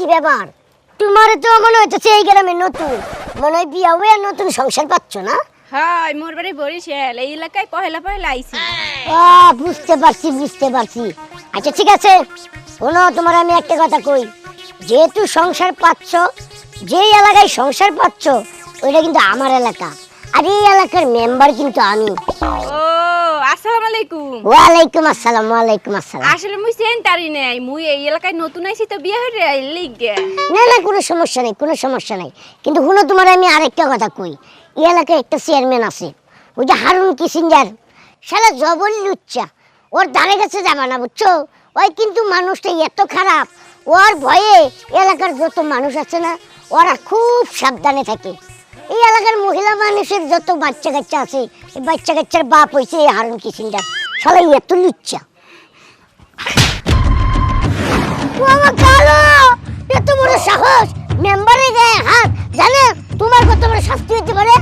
কি ব্যাপার? তোমার তো মনে হইতেছে এই গ্রামে নতুন। মনে হয় বিয়া হয়ে নতুন সংসার পাচ্ছ না? মোর বাড়ি বরিশাল এই এলাকায় পহেলা পহেলা আইছি। আ, বুঝতে পারছি বুঝতে পারছি। আচ্ছা ঠিক আছে। শোনো তোমার আমি একটা কথা কই। যেহেতু সংসার পাচ্ছ যেই এলাকায় সংসার পাচ্ছ ওইটা কিন্তু আমার এলাকা। আর এই এলাকার মেম্বার কিন্তু আমি। ও আলাইকুম। ওয়ালাইকুম আসসালাম ওয়ালাইকুম আসসালাম। আসলে মুই সেন্টারি নাই মুই এই এলাকায় নতুন আইছি তো বিয়ে লিগে। না না কোনো সমস্যা নেই কোনো সমস্যা নেই। কিন্তু শুনো তোমার আমি আরেকটা কথা কই। এই এলাকায় একটা চেয়ারম্যান আছে ওই যে হারুন কিসিঞ্জার। সারা জবল লুচ্চা ওর ধারে কাছে যাবা না বুঝছ? ওই কিন্তু মানুষটা এত খারাপ ওর ভয়ে এলাকার যত মানুষ আছে না ওরা খুব সাবধানে থাকে। এই এলাকার মহিলা মানুষের যত বাচ্চা কাচ্চা আছে এই বাচ্চা কাচ্চার বাপ হয়েছে এই হারুন কিসিঞ্জার সারা এত লুচ্চা। কালো এত বড় সাহস! মেম্বারে গায়ে হাত। জানে তোমার কত বড় শাস্তি হতে পারে?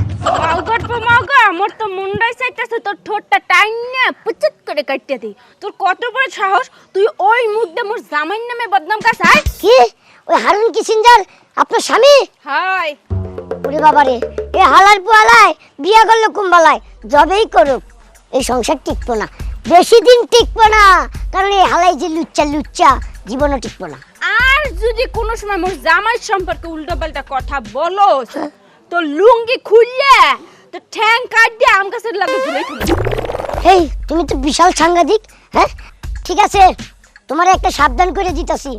আমার তো মুন্ডাই চাইতাছে তোর ঠোঁটটা টাইন না পুচুত করে কাটিয়ে দিই তোর কত বড় সাহস? তুই ওই মুখ দিয়ে মোর জামাইর নামে বদনাম কাসাই কি? ওই হারুন কিসিঞ্জার আপনার স্বামী? হাই ওরে বাবারে এ হালার পোয়ালায় বিয়া করল কুম্বালায় জবেই করুক এই সংসার টিকবো না বেশি দিন টিকবো না কারণ এই হালাই যে লুচ্চা লুচ্চা জীবনও টিকবো না। আর যদি কোনো সময় মোর জামাই সম্পর্কে উল্টো পাল্টা কথা বলো তো লুঙ্গি খুললে তো ঠ্যাং কাট দিয়ে আম গাছের লাগে ঝুলে হেই তুমি তো বিশাল সাংঘাতিক হ্যাঁ? ঠিক আছে তোমার একটা সাবধান করে দিতেছি।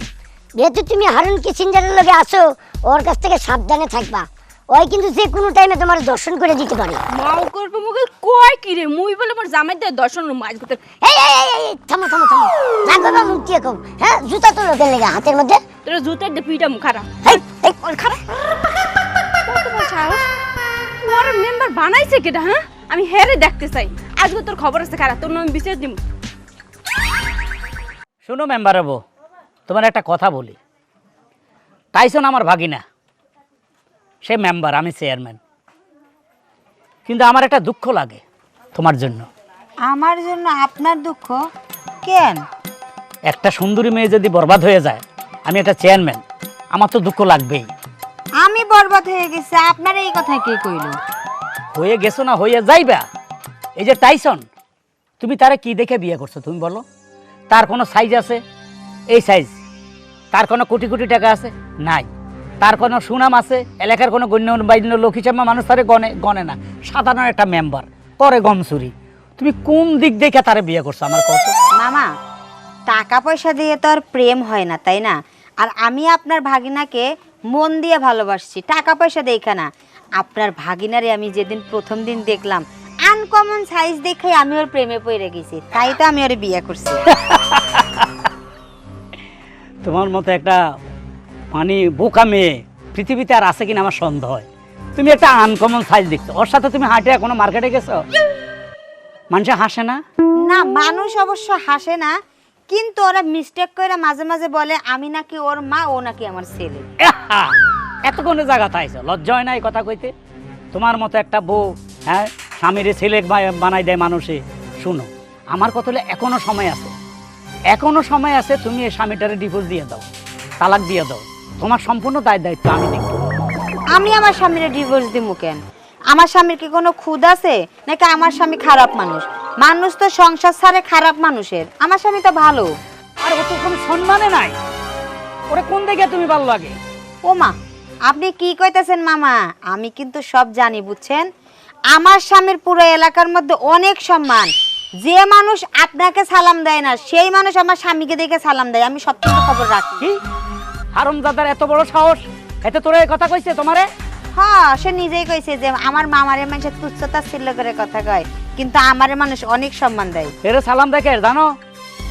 যেহেতু তুমি হারুন কিসিঞ্জারের লগে আসো ওর কাছ থেকে সাবধানে থাকবা। ওই কিন্তু যে কোনো টাইমে তোমার দর্শন করে দিতে পারে। মাও করব মুখে কয় কি রে? মুই বলে মোর জামাই দিয়ে দর্শন মাছ করতে এই এই এই, এই, এই, থামো থামো থামো। না বাবা মুখ দিয়ে কম হ্যাঁ জুতা তো লোকের লেগে হাতের মধ্যে। তোর জুতের দিয়ে পিটা মুখারা হেই এই ওর খারা কত বড় সাহস। ওর মেম্বার বানাইছে কেটা হ্যাঁ? আমি হেরে দেখতে চাই। আজকে তোর খবর আছে খারাপ। তোর নাম বিচার দিম। শোনো মেম্বার হব তোমার একটা কথা বলি। টাইসন আমার ভাগিনা। সে মেম্বার আমি চেয়ারম্যান কিন্তু আমার একটা দুঃখ লাগে তোমার জন্য। আমার জন্য আপনার দুঃখ? কেন? একটা সুন্দরী মেয়ে যদি বরবাদ হয়ে যায় আমি একটা চেয়ারম্যান আমার তো দুঃখ লাগবেই। আমি বরবাদ হয়ে গেছি আপনার এই কথা কে কইল? হয়ে গেছো না হয়ে যাইবা? এই যে টাইসন তুমি তারে কি দেখে বিয়ে করছ তুমি বলো? তার কোনো সাইজ আছে? এই সাইজ তার কোনো কোটি কোটি টাকা আছে? নাই। তার কোনো সুনাম আছে এলাকার কোনো গণ্য বাইন্য লোক হিসাবে মানুষ তারে গনে গনে না। সাধারণ একটা মেম্বার করে গম চুরি তুমি কোন দিক দেখে তারে বিয়ে করছ আমার কত মামা টাকা পয়সা দিয়ে তো আর প্রেম হয় না তাই না? আর আমি আপনার ভাগিনাকে মন দিয়ে ভালোবাসছি টাকা পয়সা দেখা না। আপনার ভাগিনারে আমি যেদিন প্রথম দিন দেখলাম আনকমন সাইজ দেখে আমি ওর প্রেমে পড়ে গেছি তাই তো আমি ওর বিয়ে করছি। তোমার মতো একটা মানে বোকা মেয়ে। পৃথিবীতে আর আছে কিনা আমার সন্দেহ। হয় তুমি একটা আনকমন সাইজ দেখছ। ওর সাথে তুমি হাঁটে কোনো মার্কেটে গেছো? মানুষ হাসে না? না মানুষ অবশ্য হাসে না। কিন্তু ওরা মিস্টেক করে মাঝে মাঝে বলে আমি নাকি ওর মা ও নাকি আমার ছেলে! এত কোনো জায়গা থাইছে লজ্জা হয় না এই কথা কইতে? তোমার মতো একটা বউ হ্যাঁ স্বামীর ছেলে বানাই দেয় মানুষে। শুনো আমার কথা হলে এখনও সময় আছে। এখনও সময় আছে তুমি এই স্বামীটারে ডিভোর্স দিয়ে দাও। তালাক দিয়ে দাও। তোমার সম্পূর্ণ দায় দায়িত্ব আমি দেখব। আমি আমার স্বামীর ডিভোর্স দিমু কেন? আমার স্বামীর কি কোনো খুদ আছে? নাকি আমার স্বামী খারাপ মানুষ? মানুষ তো সংসার ছাড়ে খারাপ মানুষের। আমার স্বামী তো ভালো। আর ও তো কোনো সম্মানে নাই। ওরে কোন দিকে তুমি ভালো লাগে? ও মা আপনি কি কইতেছেন মামা? আমি কিন্তু সব জানি বুঝছেন? আমার স্বামীর পুরো এলাকার মধ্যে অনেক সম্মান। যে মানুষ আপনাকে সালাম দেয় না সেই মানুষ আমার স্বামীকে দেখে সালাম দেয়। আমি সব খবর রাখি। হারমজাদার এত বড় সাহস? এতে তোরা কথা কইছে তোমারে? হ্যাঁ সে নিজেই কইছে যে আমার মামারে মানুষের তুচ্ছতা ছিল করে কথা কয়। কিন্তু আমারে মানুষ অনেক সম্মান দেয়। এরে সালাম দেখে জানো?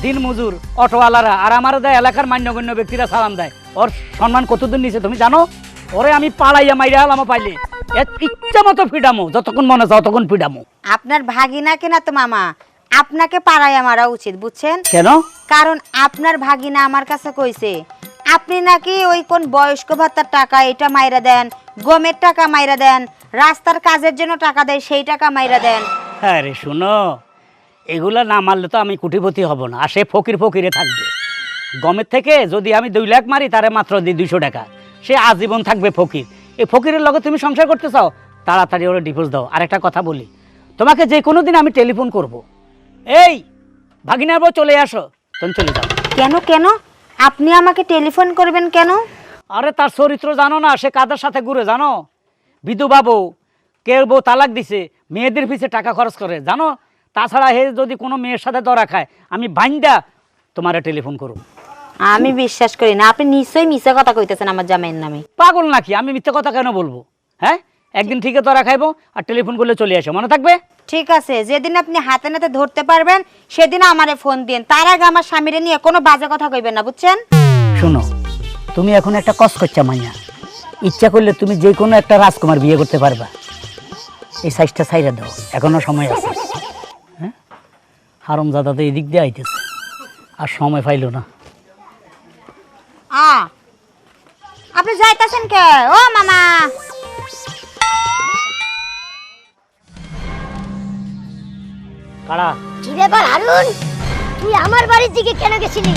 দিন মজুর অটোওয়ালারা আর আমার দেয় এলাকার মান্যগণ্য ব্যক্তিরা সালাম দেয়। ওর সম্মান কতদিন নিছে তুমি জানো? ওরে আমি পালাইয়া মাইরা আলামো পাইলে। ইচ্ছা মতো ফিডামো যতক্ষণ মনে ততক্ষণ ফিডামো। আপনার ভাগিনা কেনা তো মামা আপনাকে পাড়াইয়া মারা উচিত বুঝছেন? কেন? কারণ আপনার ভাগিনা আমার কাছে কইছে আপনি নাকি ওই কোন বয়স্ক ভাতার টাকা এটা মাইরা দেন গমের টাকা মাইরা দেন রাস্তার কাজের জন্য টাকা দেয় সেই টাকা মাইরা দেন? হ্যাঁ রে শুনো এগুলা না মারলে তো আমি কুটিপতি হব না আর সে ফকির ফকিরে থাকবে। গমের থেকে যদি আমি দুই লাখ মারি তারে মাত্র দিই দুইশো টাকা। সে আজীবন থাকবে ফকির। এই ফকিরের লগে তুমি সংসার করতে চাও তাড়াতাড়ি ওরা ডিভোর্স দাও। আর একটা কথা বলি তোমাকে যে কোনো দিন আমি টেলিফোন করব। এই ভাগিনার বউ চলে আসো তুমি চলে যাও। কেন কেন? আপনি আমাকে টেলিফোন করবেন কেন? আরে তার চরিত্র জানো না সে কাদের সাথে ঘুরে জানো? বিধবা বউ কেউ বউ তালাক দিছে মেয়েদের পিছে টাকা খরচ করে জানো? তাছাড়া হে যদি কোনো মেয়ের সাথে দরা খায় আমি বাইন্দা তোমারে টেলিফোন করব। আমি বিশ্বাস করি না আপনি নিশ্চয়ই মিশা কথা কইতেছেন আমার জামাইয়ের নামে। পাগল নাকি? আমি মিথ্যে কথা কেন বলব? হ্যাঁ? একদিন ঠিকই তোরা খাইবো আর টেলিফোন করলে চলে আসো। মনে থাকবে? ঠিক আছে যেদিন আপনি হাতে নাতে ধরতে পারবেন সেদিন আমারে ফোন দিন। তার আগে আমার স্বামীরে নিয়ে কোনো বাজে কথা কইবেন না বুঝছেন? শোনো তুমি এখন একটা কস করছা মাইয়া। ইচ্ছা করলে তুমি যে কোনো একটা রাজকুমার বিয়ে করতে পারবা। এই সাইজটা সাইরা দাও এখনও সময় আছে। হ্যাঁ? হারমজাদা তো এদিক দিয়ে আইতেছে আর সময় পাইলো না। আ আপনি যাইতাছেন কে? ও মামা! কারা? কি ব্যাপার হারুন? তুই আমার বাড়ির দিকে কেন গেছিলি?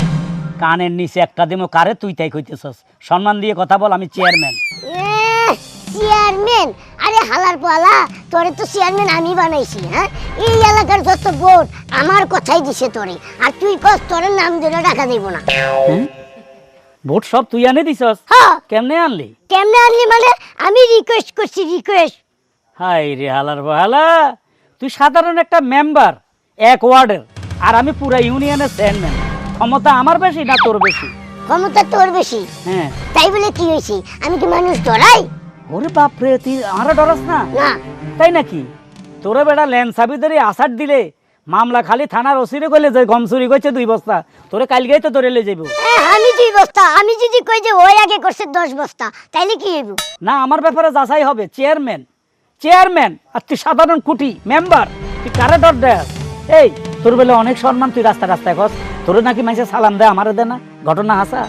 কানের নিচে একটা দিমো কারে তুই তাই কইতেছস? সম্মান দিয়ে কথা বল আমি চেয়ারম্যান চেয়ারম্যান আরে হালার পালা তোরে তো চেয়ারম্যান আমি বানাইছি হ্যাঁ? এই এলাকার যত ভোট আমার কথাই দিছে তোরে আর তুই কস তোর নাম ধরে ডাকা দিব না। হ্যাঁ? ভোট সব তুই আনে দিছস? হ্যাঁ কেমনে আনলি? কেমনে আনলি মানে আমি রিকোয়েস্ট করছি রিকোয়েস্ট হাই রে হালার বাহালা তুই সাধারণ একটা মেম্বার এক ওয়ার্ডের। আর আমি পুরা ইউনিয়নের চেয়ারম্যান। ক্ষমতা আমার বেশি না তোর বেশি? ক্ষমতা তোর বেশি? হ্যাঁ। তাই বলে কি হয়েছে? আমি কি মানুষ ডরাই? ওরে বাপরে তুই আরও ডরাস না? না। তাই নাকি? তোরে বেটা ল্যান্ড সাবিদারি আসার দিলে মামলা খালি থানার ওসিরে কইলে যে গম চুরি করছে দুই বস্তা তোরে কালকেই তো ধরে লে যাইব। আমি দুই বস্তা আমি যদি কই যে ওই আগে করছে দশ বস্তা তাইলে কি হইব? না আমার ব্যাপারে যাচাই হবে চেয়ারম্যান। চেয়ারম্যান আর তুই সাধারণ কুটি মেম্বার তুই কারে ডর দেস এই তোর বেলা অনেক সম্মান তুই রাস্তা রাস্তায় কস। তোর নাকি মাইসে সালাম দে আমারে দে না। ঘটনা হাসা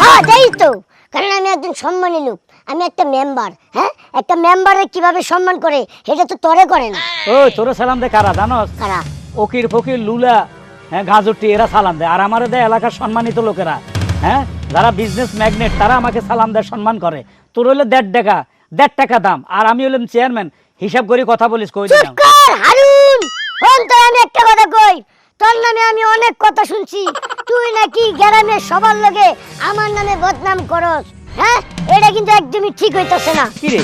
হ্যাঁ দেই তো। কারণ আমি একজন সম্মানী লোক আমি একটা মেম্বার হ্যাঁ? একটা মেম্বারে কীভাবে সম্মান করে সেটা তো তরে করে না। ওই তোরে সালাম দে কারা জানস? কারা? ওকির ফকির লুলা হ্যাঁ গাজরটি এরা সালাম দেয় আর আমারে দেয় এলাকার সম্মানিত লোকেরা হ্যাঁ? যারা বিজনেস ম্যাগনেট তারা আমাকে সালাম দেয় সম্মান করে। তোর হলো দেড় টাকা দেড় টাকা দাম। আর আমি হলাম চেয়ারম্যান হিসাব করে কথা বলিস কই দিলাম। কর তো আমি একটা কথা কই তোর নামে আমি অনেক কথা শুনছি। তুই নাকি গ্রামে সবার লগে আমার নামে বদনাম করস হ্যাঁ? এটা কিন্তু একদমই ঠিক হইতাছে না। কি রে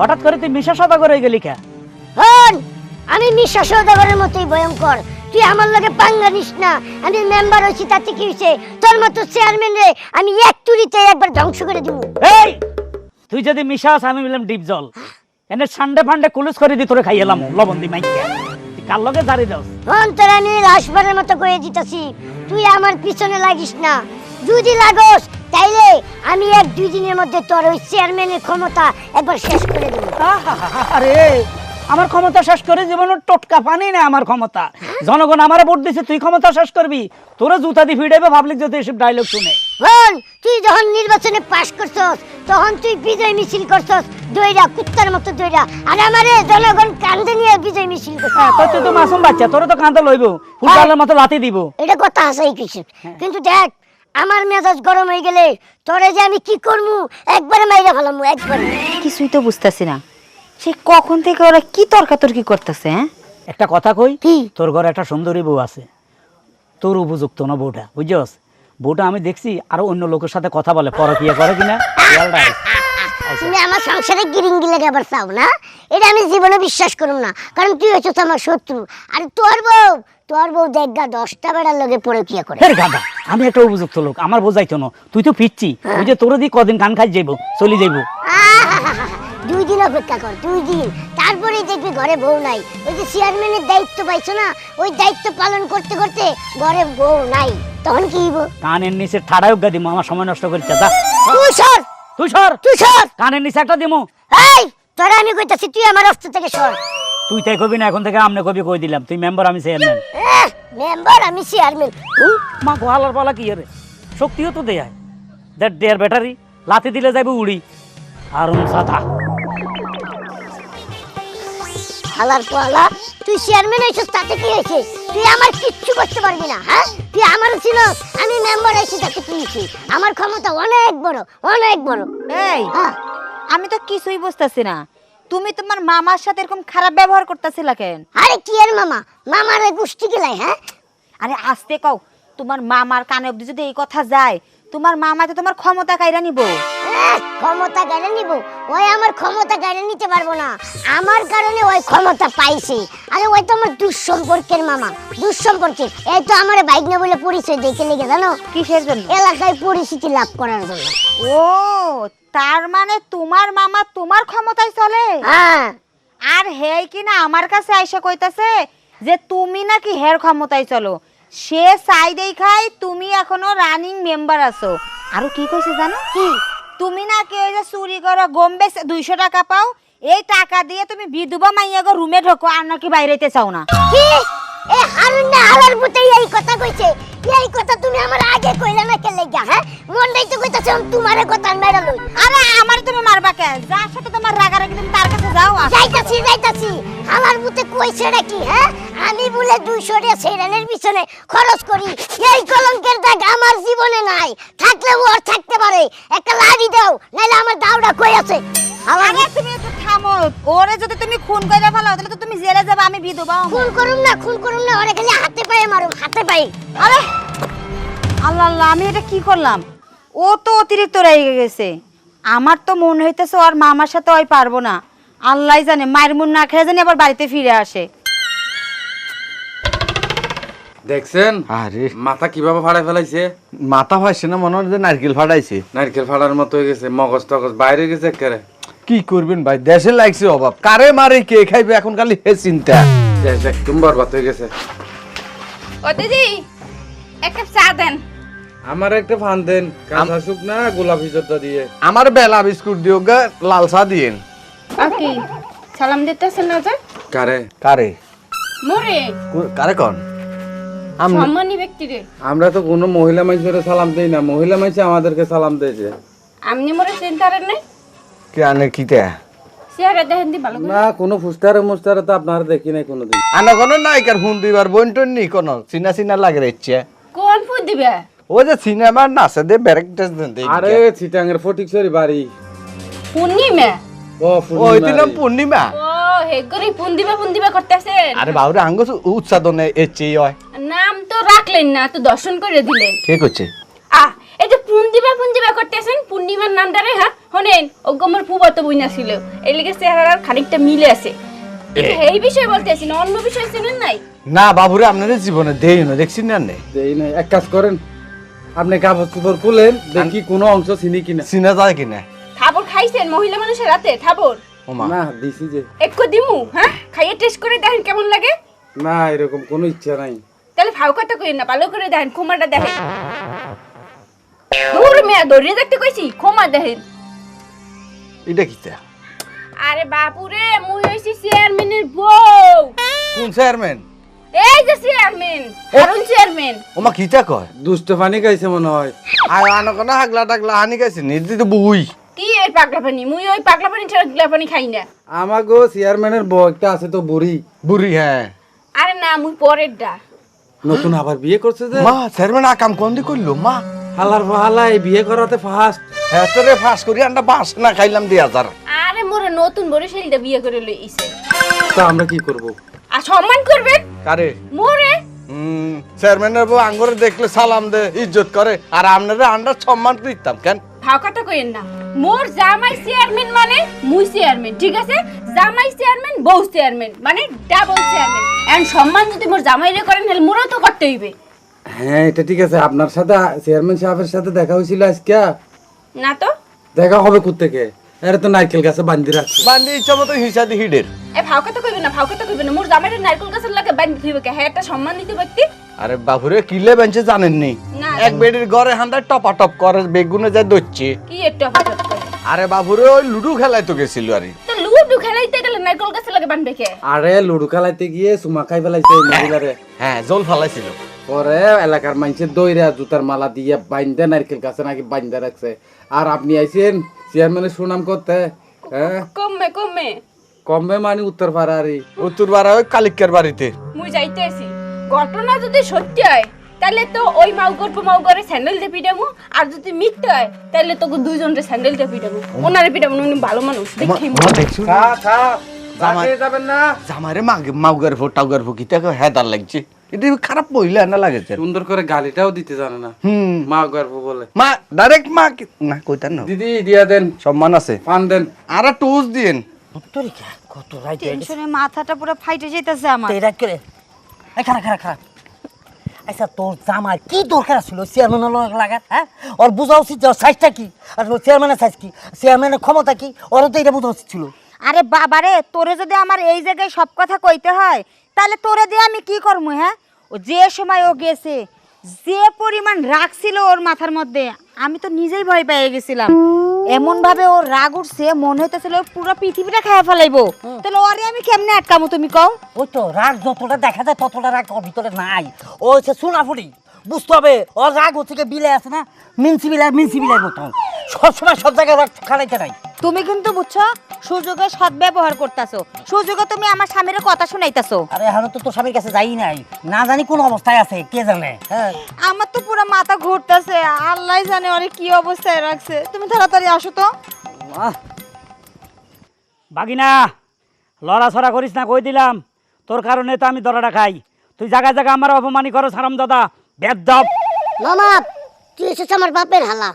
হঠাৎ করে তুই মিশা সদা করে গেলি কে? হন আমি মিশা সৌদাগরের মতোই ভয়ঙ্কর। তুই আমার লগে পাঙ্গা নিস না আমি মেম্বার হইছি তাতে কি হইছে? তোর মতো চেয়ারম্যান রে আমি এক তুড়িতে একবার ধ্বংস করে দিব। এই তুই যদি মিশাস আমি বললাম ডিপ জল এনে সান্ডে ফান্ডে কুলুস করে দি তোরে খাইয়েলাম লবণ দি মাইকে। কার লগে জারি দাও? হন তোর আমি লাশবারের মতো করে দিতেছি। তুই আমার পিছনে লাগিস না। যদি লাগোস তাইলে আমি এক দুই দিনের মধ্যে তোর ওই চেয়ারম্যানের ক্ষমতা একবার শেষ করে দেবো। আরে আমার ক্ষমতা শেষ করে জীবনের টোটকা পানি না আমার ক্ষমতা। জনগণ আমারে ভোট দিছে তুই ক্ষমতা শেষ করবি। তোরা জুতা দি ফিডাইবে পাবলিক যদি এসব ডায়লগ শুনে। বল তুই যখন নির্বাচনে পাশ করছস তখন তুই বিজয় মিছিল করছস দইরা কুত্তার মতো দইরা আর আমারে জনগণ কান্দে নিয়ে বিজয় মিছিল করছস হ্যাঁ, তোর তুই তো মাসুম বাচ্চা তোর তো কাঁদা লইব। ফুটবলের মতো লাতি দিব। এটা কথা হাসাই কিছু কিন্তু দেখ আমার মেজাজ গরম হয়ে গেলে তোরে যে আমি কি করব একবারে মাইরা ফেলামু একবারে। কিছুই তো বুঝতেছি না। সে কখন থেকে ওরা কি তর্কাতর্কি করতেছে হ্যাঁ? একটা কথা কই? কি? তোর ঘরে একটা সুন্দরী বউ আছে। তোর উপযুক্ত না বউটা বুঝছস? বউটা আমি দেখছি আরও অন্য লোকের সাথে কথা বলে পরকিয়া করে কিনা? খেয়াল রাখ। তুমি আমার সংসারে গিরিঙ্গি লেগে আবার চাও না? এটা আমি জীবনে বিশ্বাস করুম না। কারণ তুই হচ্ছিস আমার শত্রু। আর তোর বউ? তোর বউ দেখগা দশটা বেড়ার লগে পড়ে কিয়া করে। ফের গাদা আমি একটা উপযুক্ত লোক আমার বোঝাইতো না। তুই তো ফিরছি। ওই যে তোর দি কদিন কান খাই যাইব চলি যাইব। অপেক্ষা কর দুই দিন। তারপরেই দেখবি ঘরে বউ নাই। ওই যে চেয়ারম্যানের দায়িত্ব পাইছো না ওই দায়িত্ব পালন করতে করতে ঘরে বউ নাই। তখন কি হইব? কানের নিচে ঠাড়াই উগা দিমু আমার সময় নষ্ট করিস যা। তুই সর! তুই সর! তুই সর! কানের নিচে একটা দিমু। এই তোরা আমি কইতাছি তুই আমার রাস্তা থেকে সর। তুই তাই কবি না এখন থেকে আমনে কবি কই দিলাম। তুই মেম্বার আমি চেয়ারম্যান মেম্বার আমি চেয়ারম্যান মা গোহালার পালা কি রে শক্তিও তো দেয় দ্যাট দেড় ব্যাটারি লাতি দিলে যাইব উড়ি। আর সাদা হালার পালা তুই চেয়ারম্যান হয়েছিস তাতে কি হয়েছে? তুই আমার কিচ্ছু করতে পারবি না হ্যাঁ? তুই আমার ছিল আমি মেম্বার হয়েছি তাতে কি হয়েছে? আমার ক্ষমতা অনেক বড় অনেক বড়। এই হ্যাঁ। আমি তো কিছুই বুঝতেছি না। তুমি তোমার মামার সাথে এরকম খারাপ ব্যবহার করতেছিলা কেন? আরে কি এর মামা? মামার এই গোষ্ঠী গেলাই হ্যাঁ? আরে আস্তে কও তোমার মামার কানে অব্দি যদি এই কথা যায় তোমার মামা তো তোমার ক্ষমতা কাইরা নিব। ক্ষমতা কেড়ে নিব ওই আমার ক্ষমতা কেড়ে নিতে পারব না। আমার কারণে ওই ক্ষমতা পাইছে। আরে ওই তো আমার দুঃসম্পর্কের মামা দুঃসম্পর্কের। এই তো আমার বাইক না বলে পরিচয় দেখে লেগে জানো? কিসের জন্য? এলাকায় পরিচিতি লাভ করার জন্য। ও তার মানে তোমার মামা তোমার ক্ষমতায় চলে? হ্যাঁ। আর হেই কিনা আমার কাছে আইসা কইতাছে যে তুমি নাকি হের ক্ষমতায় চলো। সে চাই দেখাই তুমি এখনও রানিং মেম্বার আছো। আরও কি কইছে জানো? কি? তুমি না কে যে চুরি করো গম বেশ দুইশো টাকা পাও? এই টাকা দিয়ে তুমি বিধবা মাইয়া গো রুমে ঢোকো আর নাকি বাইরেতে চাও না। কি? এ হারুন না হালার বুতে এই কথা কইছে। এই কথা তুমি আমার আগে কইলে না কে লাগা হ্যাঁ? মনটাই তো কইতাছে তোমারে কথা মেরা লই। আরে আমার তুমি মারবা কে? যার সাথে তোমার রাগারাগি তুমি তার কাছে যাও। যাইতাছি যাইতাছি। আমার বুতে কইছে নাকি হ্যাঁ? আমি বলে দুইশো টাকা সেরানের পিছনে খরচ করি। এই কলঙ্কের দাগ আমার জীবনে নাই। থাকলে ওর থাকতে পারে। একটা লাড়ি দাও নাইলে আমার দাওটা কই আছে? আরে তুমি একটু থামো। ওরে যদি তুমি খুন করে ফেলাও তাহলে তো তুমি জেলে যাবে আমি বিধবা। খুন করুম না খুন করুম না ওরে খালি হাতে পায়ে মারুম হাতে পায়ে। আরে! আল্লাহ আল্লাহ আমি এটা কি করলাম? ও তো অতিরিক্ত রেগে গেছে। আমার তো মনে হইতেছে ওর মামার সাথে ওই পারব না। আল্লাহ জানে মায়ের মন না খেয়ে জানি আবার বাড়িতে ফিরে আসে। দেখছেন? আরে। মাথা কীভাবে ফাড়াই ফেলাইছে? মাথা ফাইছে না মনে হয় যে নারকেল ফাটাইছে নারকেল ফাড়ার মতো হয়ে গেছে মগজ টগজ বাইরে গেছে একেবারে। কি করবেন ভাই? দেশে লাগছে অভাব। কারে মারে কে খাইবে? এখন খালি হে চিন্তা। দেশ একদম বরবাদ হয়ে গেছে। ও দিদি এক কাপ চা দেন। আমার একটা ফান দেন কাঁচা শুকনা গোলাপি জর্দা দিয়ে। আমার বেলা বিস্কুট দিও গা লাল চা দিয়েন। ওকে সালাম দিতেছেন না যে? কারে? কারে? মোরে? কারে কন? সম্মানী ব্যক্তিরে আমরা তো কোনো মহিলা মানুষের সালাম দেই না। মহিলা মানুষ আমাদেরকে সালাম দিয়েছে আপনি মোরে চিন্তারেন নাই? কে আনে চেহারা দেখেন দি ভালো না কোনো ফুস্টারে মুস্টারে তো আপনারা দেখি নাই কোনোদিন। আনা কোনো নায়িকার ফোন দিবার বোন টোন নি কোনো? চিনা চিনা লাগে রে ইচ্ছে। কোন ফুল দিবে? ও যে সিনেমার নাচে দে ব্যারেক টেস্ট দেন দে আরে চিটাঙ্গের ফটিকছড়ি বাড়ি। পূর্ণিমা ও ওই দিন পূর্ণিমা? ও হে করে পুন দিবা করতেছেন? আরে বাবুরে আঙ্গ উৎসাদনে এচ্ছে হয়। নাম তো রাখলেন না তো দর্শন করে দিলেন। কে করছে? আহ এই যে পূর্ণিমা পূর্ণিমা করতেছেন পূর্ণিমার নামটা রে হ্যাঁ শোনেন ওগমর ফুবত বইনা ছিল। এই লিগে চেহারার খানিকটা মিলে আছে। এই বিষয় বলতেছি না অন্য বিষয় ছিলেন নাই? না বাবুরে আপনাদের জীবনে দেই না দেখছি না দেই নাই। এক কাজ করেন আপনি কাপড় চোপড় খুলেন দেখি কোনো অংশ চিনি কিনা। চিনা যায় কিনা? খাইছেন মহিলা মানুষের রাতে থাবর। ওমা। না দিছি যে। একটু দিমু হ্যাঁ? খাইয়ে টেস্ট করে দেখেন কেমন লাগে। না এরকম কোনো ইচ্ছা নাই। তাহলে ফাউ কথা কইেন না ভালো করে দেখেন খোমাটা দেখেন। দূর মেয়া দৌড়িয়ে দেখতে কইছি খোমা দেখেন। এটা কিটা আরে বাপুরে মুই হইছি চেয়ারম্যানের বউ। কোন চেয়ারম্যান? এই যে চেয়ারম্যান হারুন চেয়ারম্যান। ওমা কিটা কয়? দুষ্ট পানি খাইছে মনে হয়। আর আনো কোনো হাগলা টাগলা হানি গেছে নির্দিত বুই। কি এই পাগলা পানি মুই ওই পাগলা পানি ছাড়া গিলা পানি খাই না। আমাগো চেয়ারম্যানের বউ একটা আছে তো বুড়ি। বুড়ি হ্যাঁ। আরে না মুই পরের ডা নতুন আবার বিয়ে করছে যে? মা চেয়ারম্যান আকাম কোন দি করল মা? হালার ফাহালা এই বিয়ে করাতে ফার্স্ট হ্যাঁ তোরে ফাঁস করি আন্ডা বাস না খাইলাম হাজার। আরে মোরে নতুন বরিশালটা বিয়ে করে লই ইছে তা আমরা কি করব? আর সম্মান করবেন কারে? মোরে? হুম চেয়ারম্যানের বউ আঙ্গরে দেখলে সালাম দে ইজ্জত করে। আর আপনারা আন্ডার সম্মান দিতাম কেন? ভাও কথা কইেন না। মোর জামাই চেয়ারম্যান মানে মুই চেয়ারম্যান ঠিক আছে? জামাই চেয়ারম্যান বউ চেয়ারম্যান মানে ডাবল চেয়ারম্যান এন্ড সম্মান যদি মোর জামাইরে করেন তাহলে মোরও তো করতে হইবে। হ্যাঁ এটা ঠিক আছে। আপনার সাথে চেয়ারম্যান সাহেবের সাথে দেখা হয়েছিল আজকে। না তো? দেখা হবে কোত্থেকে? এরা তো নারকেল গাছে বান্ধি রাখছে। বান্দি ইচ্ছা মতো হিডের। এ ভাও কথা কইবে না ভাও কথা কইবে না। মোর জামাইরে নারকেল গাছের লাগে বান্ধি দিবে কে? হ্যাঁ একটা সম্মান দিতে ব্যক্তি? আরে বাবুরে কিলে বেঞ্চে জানেননি না। এক বেডির ঘরে হান্ডা টপা টপ করে বেগুনে যায় দচ্ছে। কি একটু অপরাধ করে? আরে বাবুরে ওই লুডু খেলাই তো গেছিল আরে। লুডু খেলাইতে গেলে নারকেল গাছের লাগে বানবে কে? আরে লুডু খেলাইতে গিয়ে সুমা খাই ফেলাইছে মহিলারে। হ্যাঁ জল ফালাইছিল। পরে এলাকার মানুষের দইরা জুতার মালা দিয়ে বাইন্দা নারকেল গাছে নাকি বাইন্দা রাখছে। আর আপনি আইছেন চেয়ারম্যানের সুনাম করতে হ্যাঁ কমে কমে কমবে মানে উত্তর পাড়ারই। উত্তর পাড়া ওই কালিকের বাড়িতে। মুই যাইতেছি ঘটনা যদি সত্যি হয় তাহলে তো ওই মাউগর মাউগরে স্যান্ডেল দিয়ে পিটাবো। আর যদি মিথ্যে হয় তাহলে তোকে দুইজন রে স্যান্ডেল দিয়ে পিটাবো। ওনারে পিটাবো উনি ভালো মানুষ দেখি। মা দেখছ খা খা জামাই- যাবেন না। জামাইরে মাগে মাউগার ফো টাউগার ফো কিতা হেদার লাগছে। এটা খারাপ মহিলা না লাগেছে সুন্দর করে গালিটাও দিতে জানে না। হুম। মা গর্ব বলে। মা ডাইরেক্ট মা কি- না কইতার না। দিদি দিয়া দেন। সম্মান আছে। পান দেন। আর টুস দিন তোর কত রাইট টেনশনে মাথাটা পুরো ফাইটে যেতেছে আমার। এই রাইট করে এই খারাপ খারাপ খারাপ। আচ্ছা তোর কি দরকার ছিল চেয়ারম্যানের লাগার হ্যাঁ? ওর বোঝা উচিত সাইজটা কি? আর চেয়ারম্যানের সাইজ কি? চেয়ারম্যানের ক্ষমতা কি? ওরও তো এটা বোঝা উচিত ছিল। আরে বাবারে তোরে যদি আমার এই জায়গায় সব কথা কইতে হয় তাহলে তোরে দিয়ে আমি কি করব হ্যাঁ? ও যে সময় ও গেছে যে পরিমাণ রাগ ছিল ওর মাথার মধ্যে আমি তো নিজেই ভয় পেয়ে গেছিলাম। এমন ভাবে ওর রাগ উঠছে মনে হইতেছিল পুরো পৃথিবীটা খায় ফেলাইবো। তাহলে ওরে আমি কেমনে আটকামো তুমি কও? ওই তো রাগ যতটা দেখা যায় ততটা রাগ ওর ভিতরে নাই। ও হচ্ছে সোনাফুরি। বুঝতে হবে ওর রাগ হচ্ছে বিলে আছে না? মিনসি বিলার মিনসি বিলার মতো। সবসময় সব জায়গায় রাগ খালাইতে নাই। তুমি কিন্তু বুঝছ সুযোগে সদ্ব্যবহার করতেছো। সুযোগে তুমি আমার স্বামীর কথা শুনাইতেছো। আরে এখন তো তোর স্বামীর কাছে যাই নাই। না জানি কোন অবস্থায় আছে কে জানে? হ্যাঁ। আমার তো পুরো মাথা ঘুরতেছে আল্লাহ জানে ওরে কি অবস্থায় রাখছে। তুমি তাড়াতাড়ি আসো তো। বাগিনা লড়াছড়া করিস না কই দিলাম? তোর কারণে তো আমি দরাটা খাই। তুই জায়গায় জায়গায় আমার অপমানি করো সারাম দাদা বেদব। মামা তুই এসেছ আমার বাপের হালা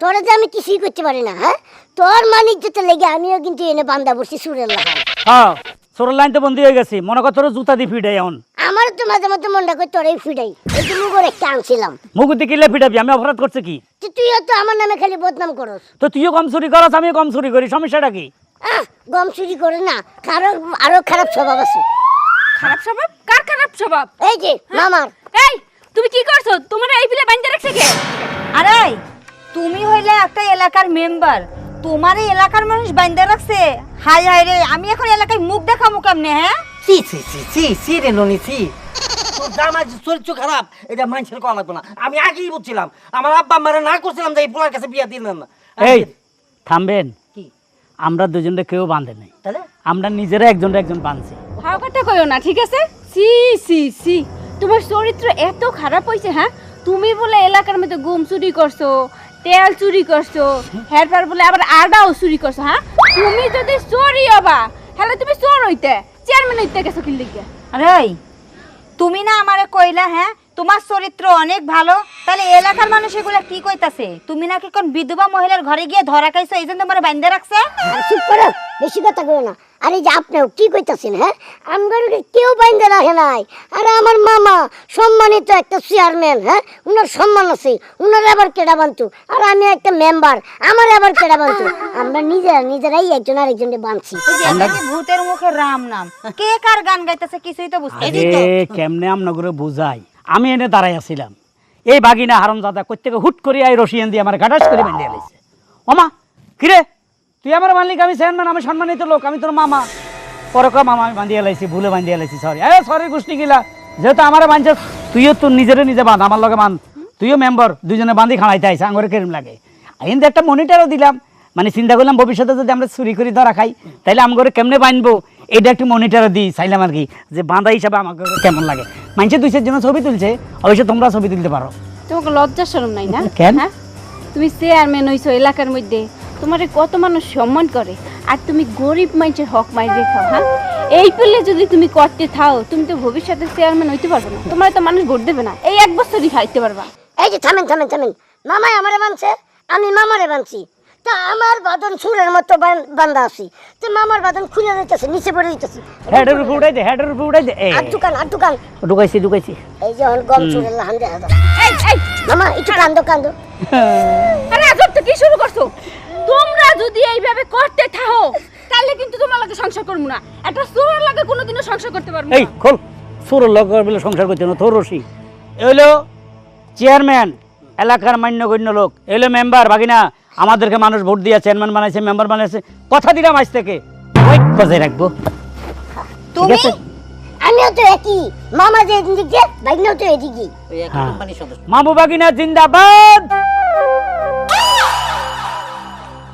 তোরা যে আমি কিছুই করতে পারি না হ্যাঁ? তোর মানিজ্যতে লেগে আমিও কিন্তু এনে বান্দা বসছি সুরের লাগান হ্যাঁ সোর লাইন তো বন্দি হয়ে গেছি। মনে কর তোর জুতা দিয়ে ফিটে এখন। আমার তো মাঝে মাঝে মনটা করে তোরাই ফিডাই। এই তো মুগর একটা আনছিলাম। মুগুতি কিলে ফিটাবি আমি অপরাধ করছি কি? তুইও তো আমার নামে খালি বদনাম করস। তো তুইও কম চুরি করস আমিও কম চুরি করি সমস্যাটা কি? আহ গম চুরি করে না কারও আরও খারাপ স্বভাব আছে। খারাপ স্বভাব? কার খারাপ স্বভাব? এই যে মামার। এই! তুমি কি করছ? তোমার এই পিলে বাইন্দা রাখছে কে? আরে তুমি হইলে একটা এলাকার মেম্বার। তোমার এই এলাকার মানুষ বাইন্দা রাখছে। হাই হাই রে আমি এখন এলাকায় মুখ দেখামু কেমনে হ্যাঁ? সি সি সি সি সি রে ননি সি তোর জামাই চরিত্র খারাপ এটা মানুষের লাগবে না। আমি আগেই বুঝছিলাম আমার আব্বা মারা না করছিলাম যে এই পোলার কাছে বিয়া দিলেন না। এই থামবেন। কি? আমরা দুজনটা কেউ বাঁধে নাই। তাহলে? আমরা নিজেরা একজন একজন বাঁধছি। কইও না ঠিক আছে? সি সি সি তোমার চরিত্র এত খারাপ হইছে হ্যাঁ? তুমি বলে এলাকার মধ্যে গুম চুরি করছ তেল চুরি করছ হেরফার বলে আবার আডাও চুরি করছ হ্যাঁ? তুমি যদি চোরই হবা হলে তুমি চোর হইতে চেয়ারম্যান হইতে গেছো কি লিগে আরে তুমি না আমারে কইলা হ্যাঁ? তোমার চরিত্র অনেক ভালো তাহলে এলাকার মানুষ এগুলা কি কইতাছে? তুমি নাকি কোন বিধবা মহিলার ঘরে গিয়ে ধরা খাইছো এই জন্য তোমার বাইন্দা রাখছে? আর চুপ করো বেশি কথা করো না। আরে যে আপনিও কি কইতাছেন হ্যাঁ? আমার কেউ বাইন্দে রাখে নাই। আরে আমার মামা সম্মানিত একটা চেয়ারম্যান হ্যাঁ? উনার সম্মান আছে। উনার আবার কেডা বানতো? আর আমি একটা মেম্বার আমার আবার কেডা বানতো? আমরা নিজেরা নিজেরাই একজন আরেকজনকে বানছি। ভূতের মুখে রাম নাম। কে কার গান গাইতেছে কিছুই তো বুঝতে কেমনে আমরা করে বুঝাই? আমি এনে দাঁড়াই আছিলাম। এই বাগিনা হারম দাদা কোথেকে হুট করে আই রশিয়ান দিয়ে আমার গাটাস করে বেঁধে আলাইছে ওমা কিরে? তুই আমার মালিক আমি চেয়ারম্যান আমি সম্মানিত লোক আমি তোর মামা। পরে মামা আমি বান্ধিয়ে লাইছি ভুলে বান্ধিয়ে লাইছি সরি এ সরি গোষ্ঠী গিলা। যেহেতু আমার বাঁধছ তুইও তোর নিজেরে নিজে বাঁধ আমার লগে বাঁধ তুইও মেম্বার দুজনে বাঁধি খাওয়াইতে আইসা আঙরে কেরম লাগে। কিন্তু একটা মনিটরও দিলাম মানে চিন্তা করলাম ভবিষ্যতে যদি আমরা চুরি করি ধরা খাই তাহলে আমগরে কেমনে বাঁধবো? এটা একটু মনিটরও দিই চাইলাম আর কি যে বাঁধা হিসাবে আমাকে কেমন লাগে। মানুষের দুই চারজন ছবি তুলছে অবশ্যই তোমরা ছবি তুলতে পারো। তোমাকে লজ্জা শরম নাই না? কেন? হ্যাঁ? তুমি চেয়ারম্যান হইছো এলাকার মধ্যে তোমারে কত মানুষ সম্মান করে। আর তুমি গরিব মানুষের হক মাই রেখাও হ্যাঁ? এই পেলে যদি তুমি করতে থাও তুমি তো ভবিষ্যতে চেয়ারম্যান হইতে পারবে না। তোমার তো মানুষ ভোট দেবে না। এই এক বছরই খাইতে পারবা। এই যে থামেন থামেন থামেন। মামাই আমারে বানছে আমি মামারে বানছি। তা আমার বাদন সুরের মতো বান্দা আছি। তো মামার বাদন খুলে দিতেছে নিচে পড়ে দিতেছে। হেডের উপর উঠাই দে হেডের উপর উঠাই দে। এই, আর দোকান আর দোকান। ঢুকাইছি ঢুকাইছি। এই যে এখন গম সুরের লাহান যায় এই এই। মামা একটু কান্দো কান্দো। আরে আজব তো কি শুরু করছ? যদি এইভাবে করতে থাও তাহলে কিন্তু তোমার লাগে সংসার করব না। একটা চোরের লাগে কোনোদিনও সংসার করতে পারব এই না খোল সুর লোক বলে সংসার করতে না তোর রশি। এলো চেয়ারম্যান এলাকার মান্যগণ্য লোক। এলো মেম্বার ভাগিনা আমাদেরকে মানুষ ভোট দিয়ে চেয়ারম্যান বানাইছে মেম্বার বানাইছে। কথা দিলাম আজ থেকে। ওই বজায় রাখব। ঠিক তুমি আছে? আমিও তো একই। মামা যে এদিকে ভাগ্নেও তো এদিকে। হ্যাঁ। মামু বাগিনা জিন্দাবাদ!